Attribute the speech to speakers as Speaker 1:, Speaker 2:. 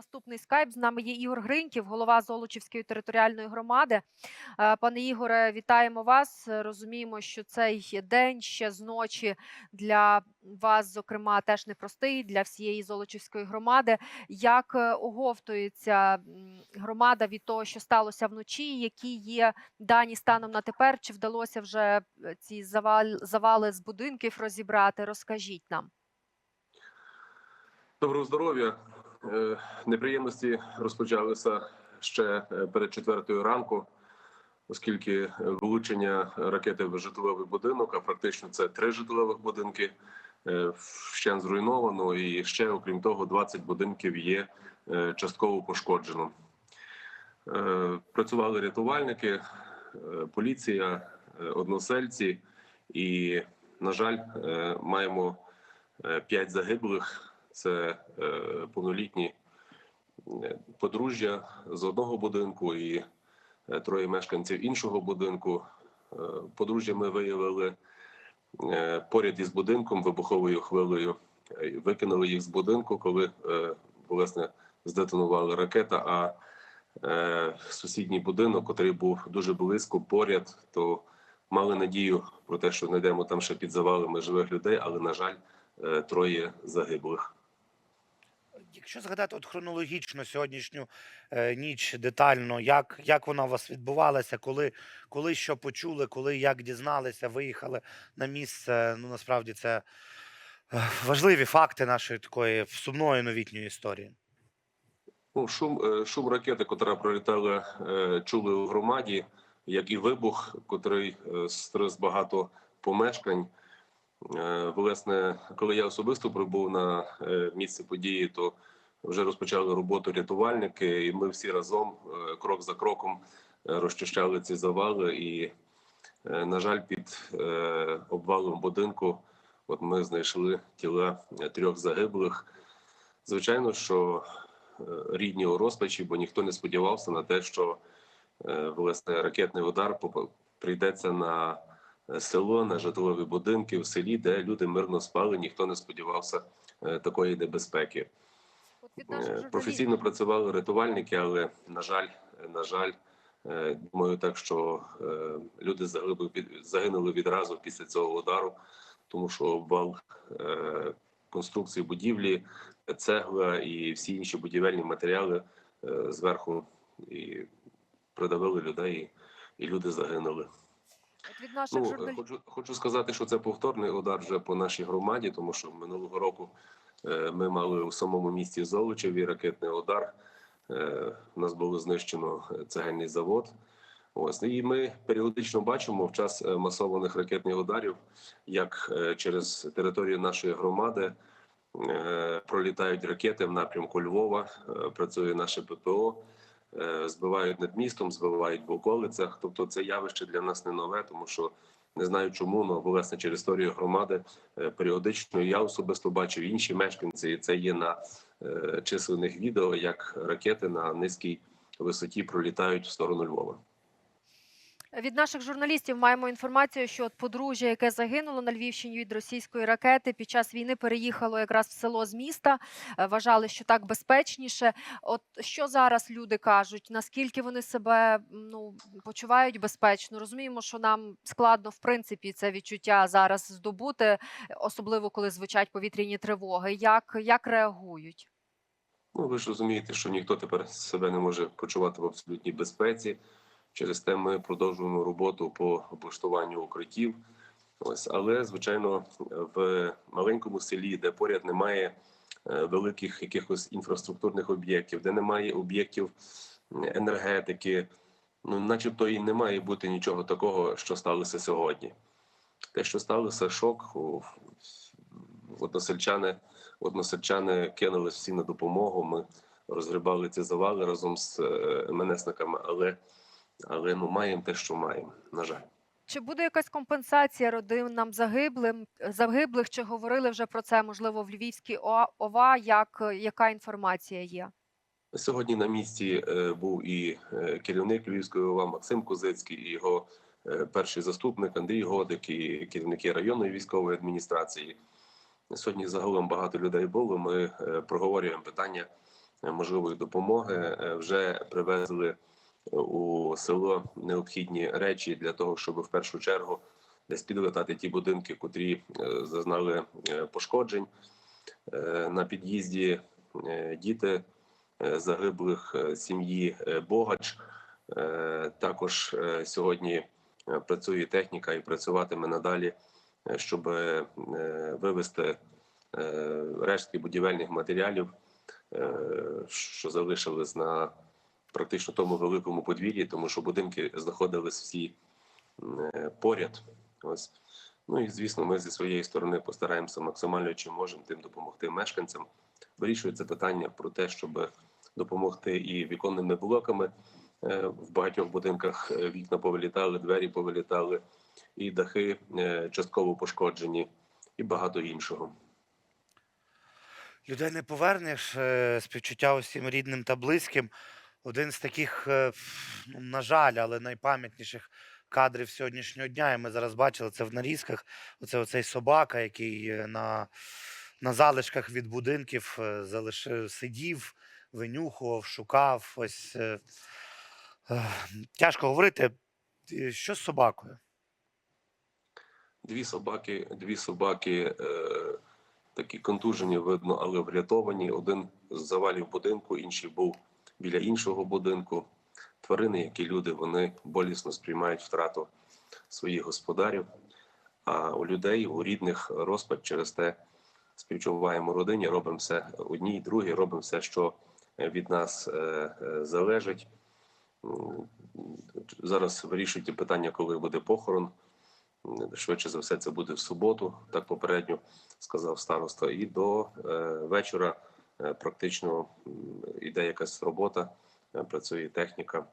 Speaker 1: наступний скайп. З нами є Ігор Гриньків, голова Золочівської територіальної громади. Е, Пане Ігоре, вітаємо вас. Розуміємо, що цей день ще з ночі для вас, зокрема, теж непростий для всієї Золочівської громади. Як е, оговтується громада від того, що сталося вночі? Які є дані станом на тепер? Чи вдалося вже е, ці завал, завали з будинків розібрати? Розкажіть нам.
Speaker 2: Доброго здоров'я. Е, Неприємності розпочалися ще е, перед четвертою ранку, оскільки е, влучення ракети в житловий будинок, а фактично це три житлових будинки, е, вщен зруйновано, і ще, окрім того, 20 будинків є частково пошкоджено. Працювали рятувальники, поліція, односельці, і, на жаль, маємо п'ять загиблих це е, повнолітні е, подружжя з одного будинку і е, троє мешканців іншого будинку. Подружжя ми виявили поряд із будинком вибуховою хвилею. Викинули їх з будинку, коли власне здетонувала ракета. А сусідній будинок, який був дуже близько поряд, то мали надію про те, що знайдемо там ще під завалами живих людей, але на жаль, троє загиблих.
Speaker 3: Якщо згадати от хронологічно сьогоднішню е, ніч детально, як, як вона у вас відбувалася, коли, коли що почули, коли як дізналися, виїхали на місце. Ну насправді це е, важливі факти нашої такої сумної новітньої історії.
Speaker 2: Ну, шум, е, шум ракети, котра пролітала, е, чули у громаді, як і вибух, котрий стрес багато помешкань. Е, Власне, коли я особисто прибув на е, місце події, то вже розпочали роботу рятувальники, і ми всі разом, е, крок за кроком, розчищали ці завали. І, на жаль, під обвалом будинку, от ми знайшли тіла трьох загиблих. Звичайно, що рідні у розпачі, бо ніхто не сподівався на те, що власне ракетний удар прийдеться на село, на житлові будинки в селі, де люди мирно спали. Ніхто не сподівався е, такої небезпеки. Е. Професійно працювали рятувальники, але на жаль, на жаль, е, думаю, так що е, люди загинули від- відразу після цього удару, тому що обвал е, конструкції будівлі, цегла і всі інші будівельні матеріали е, зверху і придавили людей, і люди загинули.
Speaker 1: Від наших
Speaker 2: Ну, е,
Speaker 1: журналістів.
Speaker 2: хочу, хочу сказати, що це повторний удар вже по нашій громаді, тому що минулого року е, ми мали у самому місті Золочеві ракетний удар. Е, У нас було знищено е, цегельний завод. Ось і ми періодично бачимо в час е, масованих ракетних ударів, як е, через територію нашої громади е, пролітають ракети в напрямку Львова. е, Працює наше ППО е, збивають над містом, збивають в околицях. Тобто, це явище для нас не нове, тому що не знаю чому, але власне через історію громади е, періодично я особисто бачив інші мешканці. і Це є на е, численних відео, як ракети на низькій висоті пролітають в сторону Львова.
Speaker 1: Від наших журналістів маємо інформацію, що от подружжя, яке загинуло на Львівщині від російської ракети, під час війни переїхало якраз в село з міста. е, Вважали, що так безпечніше. От що зараз люди кажуть? Наскільки вони себе ну почувають безпечно? Розуміємо, що нам складно в принципі це відчуття зараз здобути, особливо коли звучать повітряні тривоги. Як, як реагують?
Speaker 2: Ну ви ж розумієте, що ніхто тепер себе не може почувати в абсолютній безпеці. Через те ми продовжуємо роботу по облаштуванню укриттів. Ось, але звичайно, в маленькому селі, де поряд немає е, великих якихось інфраструктурних об'єктів, де немає об'єктів енергетики, ну, начебто і не має бути нічого такого, що сталося сьогодні. Те, що сталося, шок. Односельчани, односельчани кинулись всі на допомогу. Ми розгрібали ці завали разом з е, МНСниками, але, але ну маємо те, що маємо. На жаль.
Speaker 1: Чи буде якась компенсація родинам загиблим загиблих? Чи говорили вже про це можливо в Львівській ОВА? Як яка інформація є?
Speaker 2: Сьогодні на місці е, був і е, керівник Львівської ОВА Максим Козицький, і його е, перший заступник Андрій Годик, і керівники районної військової адміністрації. Сьогодні загалом багато людей було. Ми проговорюємо питання можливої допомоги. Вже привезли у село необхідні речі для того, щоб в першу чергу десь підлетати ті будинки, котрі е, зазнали е, пошкоджень. Е, На під'їзді діти загиблих сім'ї Богач. Також сьогодні працює техніка і працюватиме надалі, щоб вивести е, рештки будівельних матеріалів, що залишились на практично тому великому подвір'ї, тому що будинки знаходились всі е, поряд. Ось. Ну і звісно, ми зі своєї сторони постараємося максимально чим можемо тим допомогти мешканцям. Вирішується питання про те, щоб допомогти і віконними блоками. Е, В багатьох будинках е, вікна повилітали, двері повилітали, і дахи частково пошкоджені, і багато іншого.
Speaker 3: Людей не повернеш, співчуття усім рідним та близьким. Один з таких, е, ну, на жаль, але найпам'ятніших кадрів сьогоднішнього дня. І ми зараз бачили це в нарізках. Оце оцей собака, який е, на, на залишках від будинків е, залишив, сидів, винюхував, шукав. Ось тяжко говорити. Що з собакою?
Speaker 2: Дві собаки, дві собаки е, такі контужені, видно, але врятовані. Один з завалів будинку, інший був біля іншого будинку. Тварини, як і люди, вони болісно сприймають втрату своїх господарів. А у людей, у рідних розпач через те співчуваємо родині, робимо все одній, другій, робимо все, що від нас е, е, залежить. Зараз вирішуйте питання, коли буде похорон. Швидше за все, це буде в суботу, так попередньо сказав староста. І до е, вечора практично йде якась робота, е, працює техніка.